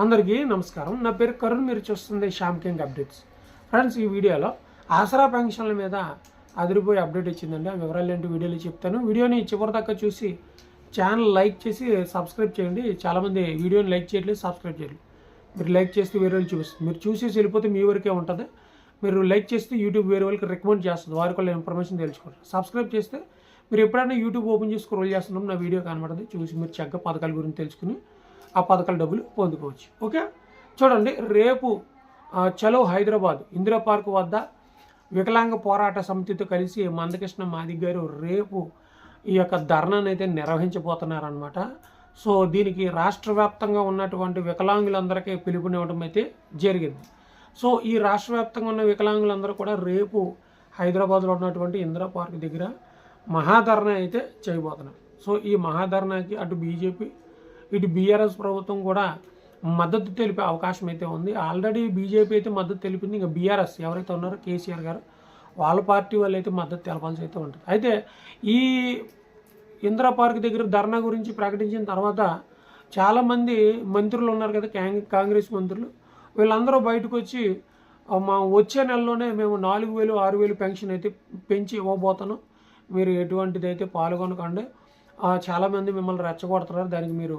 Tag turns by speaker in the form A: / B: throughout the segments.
A: అందరికీ నమస్కారం. నా పేరు కరుణ్ మీరు చూస్తుంది శ్యామ్ కింగ్ అప్డేట్స్. ఫ్రెండ్స్ ఈ వీడియోలో ఆసరా పెన్షన్ల మీద అదిరిపోయి అప్డేట్ ఇచ్చిందండి ఆ వివరాలు ఏంటి వీడియోలో చెప్తాను. వీడియోని చివరిదాకా చూసి ఛానల్ లైక్ చేసి సబ్స్క్రైబ్ చేయండి. చాలామంది వీడియోని లైక్ చేయట్లేదు సబ్స్క్రైబ్ చేయట్లేదు. మీరు లైక్ చేస్తే వేరే వాళ్ళు చూపిస్తుంది మీరు చూసేసి వెళ్ళిపోతే మీ వరకే ఉంటుంది. మీరు లైక్ చేస్తే యూట్యూబ్ వేరే వాళ్ళకి రికమెండ్ చేస్తుంది. వారికి వాళ్ళ ఇన్ఫర్మేషన్ తెలుసుకుంటారు సబ్స్క్రైబ్ చేస్తే మీరు ఎప్పుడైనా యూట్యూబ్ ఓపెన్ చేసి స్క్రోల్ చేస్తున్నాం నా వీడియో కనబడుతుంది చూసి మీరు చక్కగా పథకాల గురించి తెలుసుకుని ఆ పథకాల డబ్బులు పొందుకోవచ్చు. ఓకే? చూడండి రేపు చలో హైదరాబాద్ ఇందిరా పార్క్ వద్ద వికలాంగ పోరాట సమితితో కలిసి మందకృష్ణ మాది గారు రేపు ఈ యొక్క ధర్నాను అయితే నిర్వహించబోతున్నారనమాట సో దీనికి రాష్ట్ర వ్యాప్తంగా ఉన్నటువంటి వికలాంగులందరికీ పిలుపునివ్వడం అయితే జరిగింది. సో ఈ రాష్ట్ర వ్యాప్తంగా ఉన్న వికలాంగులందరూ కూడా రేపు హైదరాబాద్లో ఉన్నటువంటి ఇందిరా పార్క్ దగ్గర మహాధరణ అయితే చేయబోతున్నారు. సో ఈ మహాధరణకి అటు బీజేపీ ఇటు బీఆర్ఎస్ ప్రభుత్వం కూడా మద్దతు తెలిపే అవకాశం అయితే ఉంది. ఆల్రెడీ బీజేపీ అయితే మద్దతు తెలిపింది. ఇంకా బీఆర్ఎస్ ఎవరైతే ఉన్నారో కేసీఆర్ గారు వాళ్ళ పార్టీ వాళ్ళు అయితే మద్దతు తెలపాల్సి అయితే ఉంటుంది. అయితే ఈ ఇందిరా పార్క్ దగ్గర ధర్నా గురించి ప్రకటించిన తర్వాత చాలామంది మంత్రులు ఉన్నారు కదా కాంగ్రెస్ మంత్రులు. వీళ్ళందరూ బయటకు వచ్చి మా వచ్చే నెలలోనే మేము నాలుగు వేలు ఆరు వేలు పెన్షన్ అయితే పెంచి ఇవ్వబోతున్నాం. మీరు ఎటువంటిది అయితే పాల్గొనకండి చాలామంది మిమ్మల్ని రెచ్చగొడుతున్నారు. దానికి మీరు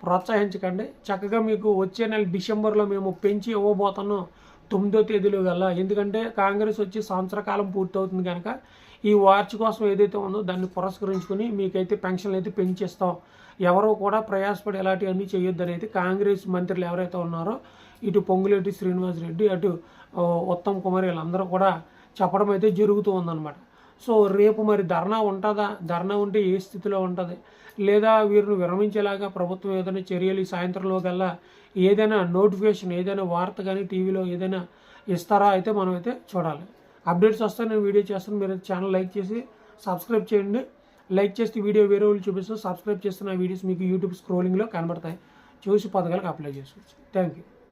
A: ప్రోత్సహించకండి. చక్కగా మీకు వచ్చే నెల డిసెంబర్లో మేము పెంచి ఇవ్వబోతున్నాం తొమ్మిదో తేదీలో కల్లా ఎందుకంటే కాంగ్రెస్ వచ్చి సంవత్సర కాలం పూర్తవుతుంది కనుక ఈ వార్చ్ కోసం ఏదైతే ఉందో దాన్ని పురస్కరించుకుని మీకైతే పెన్షన్లు అయితే పెంచిస్తాం. ఎవరో కూడా ప్రయాసపడి ఎలాంటివన్నీ చేయొద్దని అయితే కాంగ్రెస్ మంత్రులు ఎవరైతే ఉన్నారో ఇటు పొంగులేటి శ్రీనివాస్ రెడ్డి అటు ఉత్తమ్ కుమార్ వీళ్ళందరూ కూడా చెప్పడం అయితే జరుగుతూ ఉందన్నమాట. సో రేపు మరి ధర్నా ఉంటుందా? ధర్నా ఉంటే ఏ స్థితిలో ఉంటుంది? లేదా వీరిని విరమించేలాగా ప్రభుత్వం ఏదైనా చర్యలు ఈ సాయంత్రంలో కల్లా ఏదైనా నోటిఫికేషన్ ఏదైనా వార్త కానీ టీవీలో ఏదైనా ఇస్తారా అయితే మనం అయితే చూడాలి. అప్డేట్స్ వస్తే నేను వీడియో చేస్తాను. మీరు ఛానల్ లైక్ చేసి సబ్స్క్రైబ్ చేయండి. లైక్ చేస్తే వీడియో వేరే వాళ్ళు చూపిస్తూ సబ్స్క్రైబ్ చేస్తున్న వీడియోస్ మీకు యూట్యూబ్ స్క్రోలింగ్లో కనబడతాయి. చూసి పథకాలకు అప్లై చేసుకోవచ్చు. Thank you